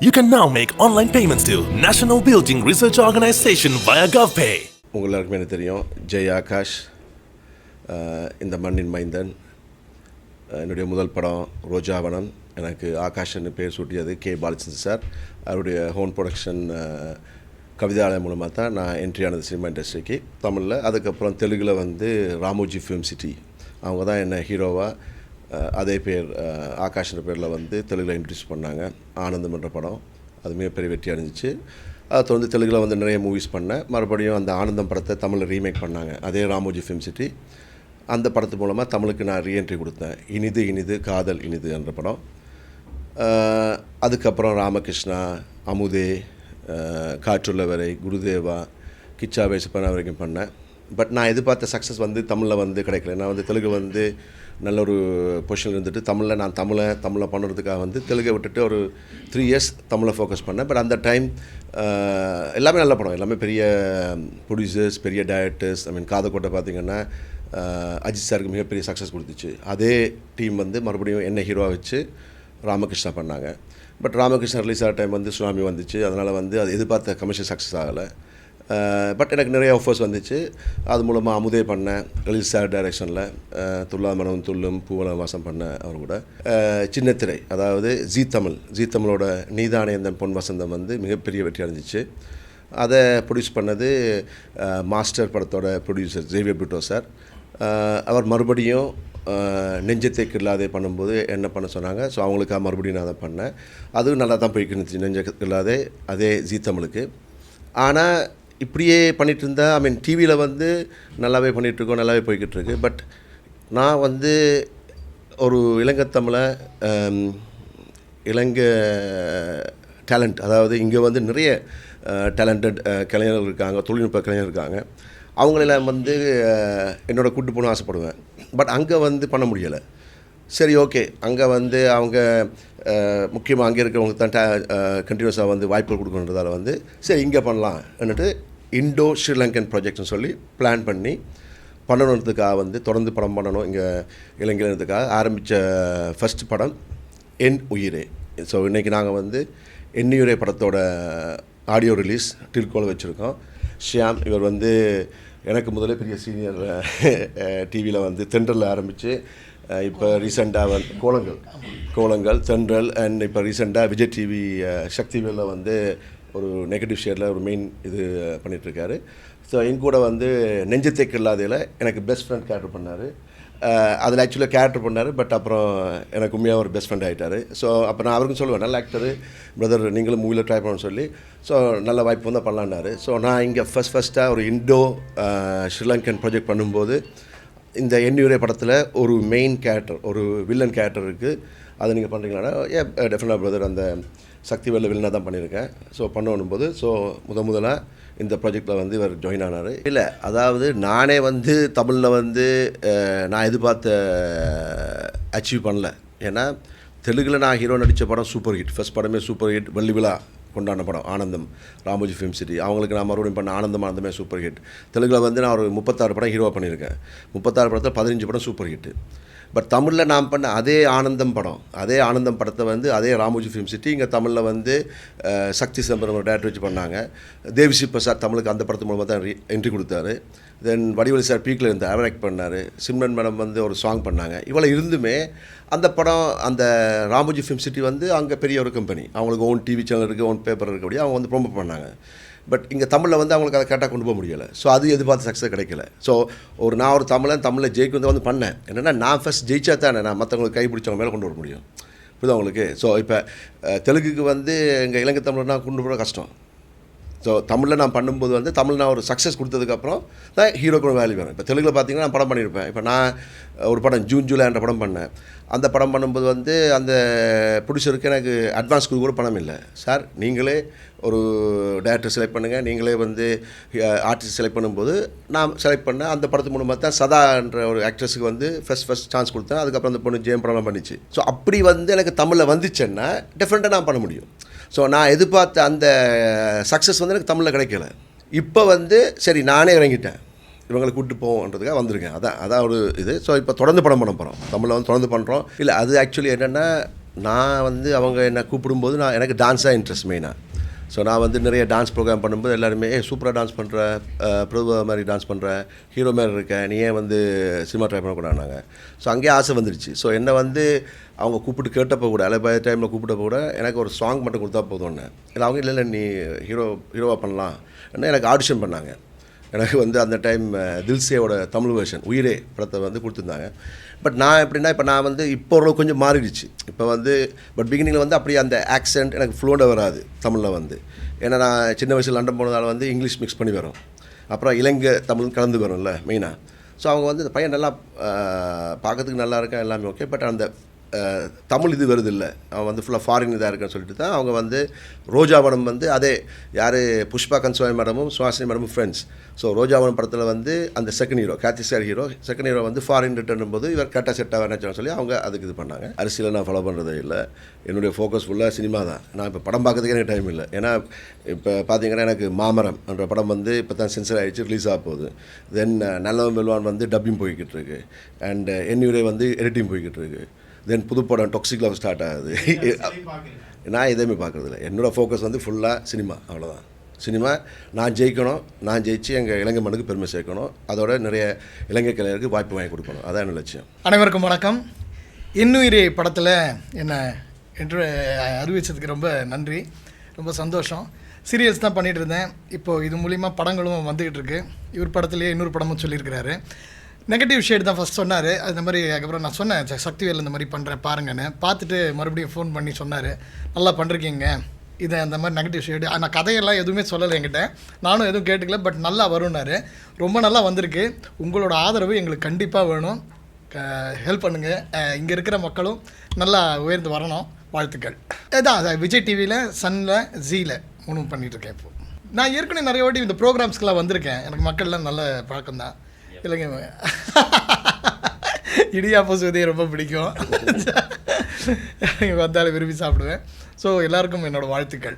You can now make online payments to National Building Research Organization via GovPay. உங்கள் என்ன எனக்கு தெரியும் ஜெய் ஆகாஷ் இந்த மண்ணின் மைந்தன். என்னுடைய முதல் படம் ரோஜாவனம். எனக்கு ஆகாஷ்னு பேர் சூட்டியது கே பாலச்சந்திரன் சார். அவருடைய ஹோம் ப்ரொடக்ஷன் கவிதாலயம் மூலமாக தான் நான் என்ட்ரி ஆனது சினிமா இண்டஸ்ட்ரிக்கு தமிழில். அதுக்கப்புறம் தெலுங்கில் வந்து ராமோஜி ஃபிலிம் சிட்டி அவங்க தான் என்னை ஹீரோவாக அதே பேர் அஹ், ஆகாஷ்ன்ற பேரில் வந்து தெலுங்கில் இன்ட்ரடியூஸ் பண்ணாங்க. ஆனந்தம் என்ற படம். அது மிகப்பெரிய வெற்றி அடைஞ்சிச்சு. அதை தொடர்ந்து தெலுங்கில் வந்து நிறைய மூவிஸ் பண்ணேன். மறுபடியும் அந்த ஆனந்தம் படத்தை தமிழில் ரீமேக் பண்ணாங்க. அதே ராமோஜி ஃபிலிம் சிட்டி அந்த படத்து மூலமாக தமிழுக்கு நான் ரீஎன்ட்ரி கொடுத்தேன். இனிது இனிது காதல் இனிது என்ற படம். அதுக்கப்புறம் ராமகிருஷ்ணா அமுதே காற்றுள்ளவரை குருதேவா கிச்சா வேசப்பன வரைக்கும் பண்ணேன். பட் நான் எதிர்பார்த்த சக்ஸஸ் வந்து தமிழில் வந்து கிடைக்கல. நான் வந்து தெலுங்கு வந்து நல்ல ஒரு பொசிஷனில் இருந்துட்டு தமிழில் நான் தமிழை தமிழை பண்ணுறதுக்காக வந்து தெலுங்கை விட்டுட்டு ஒரு த்ரீ இயர்ஸ் தமிழை ஃபோக்கஸ் பண்ணேன். பட் அந்த டைம் எல்லாமே நல்ல படம். எல்லாமே பெரிய ப்ரொடியூசர்ஸ் பெரிய டைரக்டர்ஸ் ஐ மீன் காதக்கோட்டை பார்த்திங்கன்னா அஜித் சாருக்கு மிகப்பெரிய சக்ஸஸ் கொடுத்துச்சு. அதே டீம் வந்து மறுபடியும் என்ன ஹீரோவாக வச்சு ராமகிருஷ்ணா பண்ணாங்க. பட் ராமகிருஷ்ணா ரிலீஸ் ஆகிற டைம் வந்து சுனாமி வந்துச்சு. அதனால் வந்து அது எதிர்பார்த்த கமர்ஷியல் சக்ஸஸ் ஆகலை. பட் எனக்கு நிறைய ஆஃபர்ஸ் வந்துச்சு. அது மூலமாக அமுதே பண்ணேன் ரிலீஸ் சார் டைரக்ஷனில் துல்லா மனம் துள்ளும் பூவலம் வாசம் பண்ண அவர் கூட. சின்னத்திரை அதாவது ஜி தமிழ் ஜீ தமிழோட நீதானேந்தன் பொன் வசந்தம் வந்து மிகப்பெரிய வெற்றி அடைஞ்சிச்சு. அதை ப்ரொடியூஸ் பண்ணது மாஸ்டர் படத்தோட ப்ரொடியூசர் ஜேவியர் பிட்டோ சார் அவர் மறுபடியும் அஹ், நெஞ்சத்தை கில்லாதே பண்ணும்போது என்ன பண்ண சொன்னாங்க? ஸோ அவங்களுக்காக மறுபடியும் நான் அதை பண்ணேன். அதுவும் நல்லா தான் போய்க்கு இருந்துச்சு நெஞ்ச கில்லாதே அதே ஜீ தமிழுக்கு. ஆனால் இப்படியே பண்ணிகிட்டு இருந்தால் ஐ மீன் டிவியில் வந்து நல்லாவே பண்ணிகிட்ருக்கோம் நல்லாவே போய்கிட்டு இருக்கு பட் நான் வந்து ஒரு இளங்கத்தமிழை um, இலங்கை uh, இளங்க டேலண்ட் அதாவது இங்கே வந்து நிறைய uh, டேலண்டட் uh, கலைஞர்கள் இருக்காங்க தொழில்நுட்ப கலைஞர் இருக்காங்க. அவங்களெல்லாம் வந்து என்னோட கூட்டு போகணும்னு ஆசைப்படுவேன். பட் அங்கே வந்து பண்ண முடியலை. சரி ஓகே. அங்கே வந்து அவங்க முக்கியமாக அங்கே இருக்கிறவங்களுக்கு தான் கண்டினியூஸாக வந்து வாய்ப்புகள் கொடுக்கணுன்றதால வந்து சரி இங்கே பண்ணலாம் என்னட்டு இண்டோ ஸ்ரீலங்கன் ப்ராஜெக்ட்னு சொல்லி பிளான் பண்ணி பண்ணணுன்றதுக்காக வந்து தொடர்ந்து படம் பண்ணணும் இங்கே இளைஞர்களுக்காக ஆரம்பித்த ஃபஸ்ட் படம் என் உயிரே. ஸோ இன்றைக்கி நாங்கள் வந்து எண்ணியுரை படத்தோட ஆடியோ ரிலீஸ் டில்கோல் வச்சுருக்கோம். ஷியாம் இவர் வந்து எனக்கு முதலே பெரிய சீனியர் டிவியில் வந்து தென்றலில் ஆரம்பித்து இப்போ ரீசெண்டாக வந்து கோலங்கள். கோலங்கள் தென்றல் அண்ட் இப்போ ரீசெண்டாக விஜய் டிவி சக்திவேலில் வந்து ஒரு நெகட்டிவ் ஷேரில் ஒரு மெயின் இது பண்ணிகிட்ருக்காரு ஸோ என் கூட வந்து நெஞ்சத்தை இல்லாதையில் எனக்கு பெஸ்ட் ஃப்ரெண்ட் கேரக்டர் பண்ணார். அதில் ஆக்சுவலாக கேரக்டர் பண்ணார் பட் அப்புறம் எனக்கு உண்மையாக ஒரு பெஸ்ட் ஃப்ரெண்ட் ஆகிட்டார் ஸோ அப்போ நான் அவருக்கும் சொல்லுவேன் நல்ல ஆக்டர் பிரதர் நீங்களும் மூவியில் ட்ரை பண்ணணும்னு சொல்லி. ஸோ நல்ல வாய்ப்பு வந்தால் பண்ணலான்னாரு. ஸோ நான் இங்கே ஃபஸ்ட் ஃபஸ்ட்டாக ஒரு இண்டோ ஸ்ரீலங்கன் ப்ராஜெக்ட் பண்ணும்போது இந்த எண்ணியுரை படத்தில் ஒரு மெயின் கேரக்டர் ஒரு வில்லன் கேரக்டர் இருக்குது அதை நீங்கள் பண்ணுறீங்களா ஏ டெஃபினட்டாக பிரதர் அந்த சக்தி வெள்ள வில்லனாக தான் பண்ணியிருக்கேன். ஸோ பண்ணணும் போது ஸோ முத முதலாக இந்த ப்ராஜெக்டில் வந்து இவர் ஜாயின் ஆனார். இல்லை அதாவது நானே வந்து தமிழில் வந்து நான் எதிர்பார்த்த அச்சீவ் பண்ணல. ஏன்னா தெலுங்கில் நான் ஹீரோ நடித்த படம் சூப்பர் ஹிட் ஃபஸ்ட் படமே சூப்பர் ஹிட் வெள்ளி விழா. கொண்டாடின படம் ஆனந்தம் ராமோஜி ஃபிலிம் சிட்டி அவங்களுக்கு நான் மறுபடியும் பண்ண ஆனந்தம் ஆனந்தமே சூப்பர் ஹிட் தெலுங்கில் வந்து நான் ஒரு முப்பத்தாறு படம் ஹீரோவாக பண்ணியிருக்கேன். முப்பத்தாறு படத்தில் பதினஞ்சு படம் சூப்பர் ஹிட்டு பட் தமிழில் நான் பண்ண அதே ஆனந்தம் படம் அதே ஆனந்தம் படத்தை வந்து அதே ராமோஜி ஃபிலிம் சிட்டி இங்கே தமிழில் வந்து சக்தி சிதம்பரம் டேரக்டர் வச்சு பண்ணாங்க. தேவிஸ்ரீ பிரசாத் தமிழுக்கு அந்த படத்து மூலமாக தான் என்ட்ரி கொடுத்தாரு. தென் வடிவலி சார் பீக்கில் இருந்து அவர் பண்ணார். சிம்ரன் மேடம் வந்து ஒரு சாங் பண்ணாங்க. இவ்வளோ இருந்துமே அந்த படம் அந்த ராமோஜி ஃபிலிம் சிட்டி வந்து அங்கே பெரிய ஒரு கம்பெனி அவங்களுக்கு ஓன் டிவி சேனல் இருக்குது ஓன் பேப்பர் இருக்கக்கூடிய அவங்க வந்து ப்ரொமோட் பண்ணாங்க. பட் இங்கே தமிழில் வந்து அவங்களுக்கு அதை கரெக்டாக கொண்டு போக முடியல. ஸோ அது எதிர்பார்த்து சக்ஸஸ் கிடைக்கல. ஸோ ஒரு நான் ஒரு தமிழன் தமிழில் ஜெயிக்க வந்து பண்ணேன். என்னென்னா நான் ஃபஸ்ட் ஜெயிச்சா தானே நான் மற்றவங்களுக்கு கை பிடிச்சவங்க மேலே கொண்டு வர முடியும். புரியுதா உங்களுக்கு? ஸோ இப்போ தெலுங்குக்கு வந்து எங்கள் இலங்கை தமிழ்னா கொண்டு போகிற கஷ்டம். ஸோ தமிழில் நான் பண்ணும்போது வந்து தமிழ் நான் ஒரு சக்ஸஸ் கொடுத்ததுக்கப்புறம் தான் ஹீரோக்கு ஒரு வேல்யூ வேணும் இப்போ தெலுங்கில் பார்த்தீங்கன்னா நான் படம் பண்ணியிருப்பேன். இப்போ நான் ஒரு படம் ஜூன் ஜூலை என்ற படம் பண்ணேன். அந்த படம் பண்ணும்போது வந்து அந்த ப்ரொடியூசருக்கு எனக்கு அட்வான்ஸ் கொடுக்க கூட பணம் இல்லை. சார் நீங்களே ஒரு டேரக்டர் செலக்ட் பண்ணுங்கள் நீங்களே வந்து ஆர்டிஸ்ட் செலக்ட் பண்ணும்போது நான் செலக்ட் பண்ணேன் அந்த படத்து மூலமாக தான் சதா என்ற ஒரு ஆக்ட்ரஸுக்கு வந்து ஃபஸ்ட் ஃபஸ்ட் சான்ஸ் கொடுத்தேன். அதுக்கப்புறம் அந்த பொண்ணு ஜெயம் படம்லாம் பண்ணிச்சு. ஸோ அப்படி வந்து எனக்கு தமிழில் வந்துச்சுன்னா டிஃப்ரெண்ட்டாக நான் பண்ண முடியும். ஸோ நான் எதிர்பார்த்த அந்த சக்ஸஸ் வந்து எனக்கு தமிழில் கிடைக்கல. இப்போ வந்து சரி நானே இறங்கிட்டேன். இவங்களை கூப்பிட்டு போவோன்றதுக்காக வந்திருக்கேன். அதான் அதான் ஒரு இது. ஸோ இப்போ தொடர்ந்து படம் பண்ண போகிறோம் தமிழில் வந்து தொடர்ந்து பண்ணுறோம் இல்லை அது ஆக்சுவலி என்னென்னா நான் வந்து அவங்க என்னை கூப்பிடும்போது நான் எனக்கு டான்ஸாக இன்ட்ரெஸ்ட் மெயினாக ஸோ நான் வந்து நிறைய டான்ஸ் ப்ரோக்ராம் பண்ணும்போது எல்லாருமே ஏ சூப்பராக டான்ஸ் பண்ணுற பிரபு மாதிரி டான்ஸ் பண்ணுற ஹீரோ மாதிரி இருக்கேன் நீ ஏன் வந்து சினிமா ட்ரை பண்ணக்கூடாங்க ஸோ அங்கேயே ஆசை வந்துருச்சு. ஸோ என்னை வந்து அவங்க கூப்பிட்டு கேட்டப்போ கூட அலைபாய டைமில் கூப்பிட்டப்போ கூட எனக்கு ஒரு சாங் மட்டும் கொடுத்தா போதும் ஒன்று இல்லை அவங்க இல்லை இல்லை நீ ஹீரோ ஹீரோவாக பண்ணலாம். எனக்கு ஆடிஷன் பண்ணாங்க. எனக்கு வந்து அந்த டைம் தில்சேவோட தமிழ் வெர்ஷன் உயிரே படத்தை வந்து கொடுத்துருந்தாங்க. பட் நான் எப்படின்னா இப்போ நான் வந்து இப்போ ஓரளவு கொஞ்சம் மாறிடுச்சு. இப்போ வந்து பட் பிகினிங்கில் வந்து அப்படியே அந்த ஆக்சென்ட் எனக்கு ஃப்ளூண்டாக வராது தமிழில் வந்து. ஏன்னா நான் சின்ன வயசில் லண்டன் போனதால் வந்து இங்கிலீஷ் மிக்ஸ் பண்ணி வரும். அப்புறம் இலங்கை தமிழ் கலந்து வரும்ல மெயினாக ஸோ அவங்க வந்து இந்த பையன் நல்லா பார்க்கறதுக்கு நல்லா இருக்கா எல்லாமே ஓகே பட் அந்த தமிழ் இது வருது இல்லை. அவன் வந்து ஃபுல்லாக ஃபாரின் இதாக இருக்குன்னு சொல்லிட்டு தான் அவங்க வந்து ரோஜாவனம் வந்து அதே யார்? புஷ்பா கன்சுவாமி மேடமும் சுவாசினி மேடமும் ஃப்ரெண்ட்ஸ் ஸோ ரோஜாவனம் படத்தில் வந்து அந்த second hero Karthi sir hero second hero வந்து ஃபாரின் ரிட்டர்ன் போது இவர் கரெக்டாக செட்டாக ஆகணும்னு சொல்லி அவங்க அதுக்கு இது பண்ணாங்க. அரசியலை நான் ஃபாலோ பண்ணுறதே இல்லை. என்னுடைய ஃபோக்கஸ் ஃபுல்லாக சினிமா தான். நான் இப்போ படம் பார்க்கறதுக்கே எனக்கு டைம் இல்லை. ஏன்னா இப்போ பார்த்தீங்கன்னா எனக்கு மாமரம் என்ற படம் வந்து இப்போ தான் சென்சர் ஆகிடுச்சு ரிலீஸ் ஆக போகுது தென் நல்லவன் வெல்வான் வந்து டப்பிங் போய்கிட்டு இருக்கு. அண்ட் என்னுடைய வந்து எடிட்டிங் போய்கிட்டு இருக்குது தென் புதுப்படம் டொக்ஸிக் லவ் ஸ்டார்ட் ஆகுது. நான் எதையுமே பார்க்குறதில்ல. என்னோடய ஃபோக்கஸ் வந்து ஃபுல்லாக சினிமா அவ்வளோதான் சினிமா நான் ஜெயிக்கணும் நான் ஜெயிச்சு எங்கள் இலங்கை மண்ணுக்கு பெருமை சேர்க்கணும். அதோட நிறைய இலங்கை கலைஞருக்கு வாய்ப்பு வாங்கி கொடுக்கணும். அதான் என்னோட லட்சியம். அனைவருக்கும் வணக்கம். இன்னுயிரி படத்தில் என்னை என்று அறிவிச்சதுக்கு ரொம்ப நன்றி. ரொம்ப சந்தோஷம். சீரியல்ஸ் தான் பண்ணிகிட்டு இருந்தேன். இப்போது இது மூலிமா படங்களும் வந்துக்கிட்டு இருக்கு. இவர் படத்துலேயே இன்னொரு படமும் சொல்லியிருக்கிறாரு. நெகட்டிவ் ஷேட் தான் ஃபஸ்ட் சொன்னார். அந்த மாதிரி அதுக்கப்புறம் நான் சொன்னேன் "ச- சக்திவேல் இந்த மாதிரி பண்ணுறேன் பாருங்கன்னு. பார்த்துட்டு மறுபடியும் ஃபோன் பண்ணி சொன்னார். நல்லா பண்ணிருக்கீங்க இதை அந்த மாதிரி நெகட்டிவ் ஷேடு நான் கதையெல்லாம் எதுவுமே சொல்லலை என்கிட்ட. நானும் எதுவும் கேட்டுக்கல பட் நல்லா வரும்னாரு. ரொம்ப நல்லா வந்திருக்கு. உங்களோட ஆதரவு எங்களுக்கு கண்டிப்பாக வேணும். ஹெல்ப் பண்ணுங்கள் இங்கே இருக்கிற மக்களும் நல்லா உயர்ந்து வரணும். வாழ்த்துக்கள். இதான் விஜய் டிவியில் சன்னில் ஜீல மூணும் பண்ணிகிட்ருக்கேன் இப்போது நான் ஏற்கனவே நிறைய வாட்டி இந்த ப்ரோக்ராம்ஸ்க்கெலாம் வந்திருக்கேன். எனக்கு மக்கள்லாம் நல்ல பழக்கம் தான் இல்லைங்க இடியாப்பம் சுதியை ரொம்ப பிடிக்கும். வந்தாலும் விரும்பி சாப்பிடுவேன். ஸோ எல்லாருக்கும் என்னோடய வாழ்த்துக்கள்.